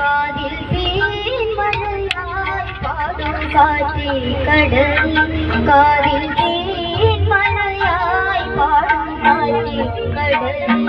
காதில் தேன்மலையாய் பாடும் காற்றே கடல் காதில் தேன்மலையாய் பாடும் காற்றே கடல்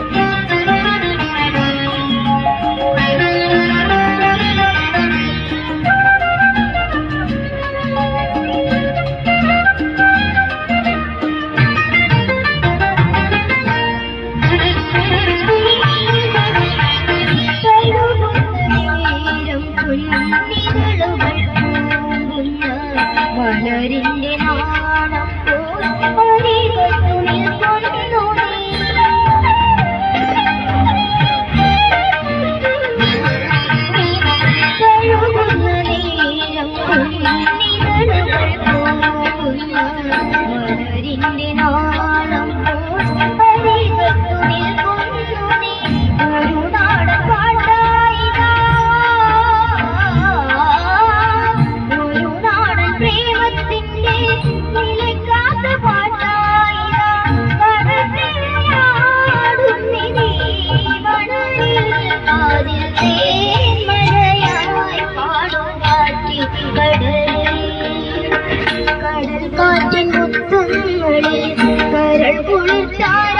മകളുകൾ മലരിന്റെ നാണം പോയി പരികത്തുണിൽ കരൾ കുളിർത്താൽ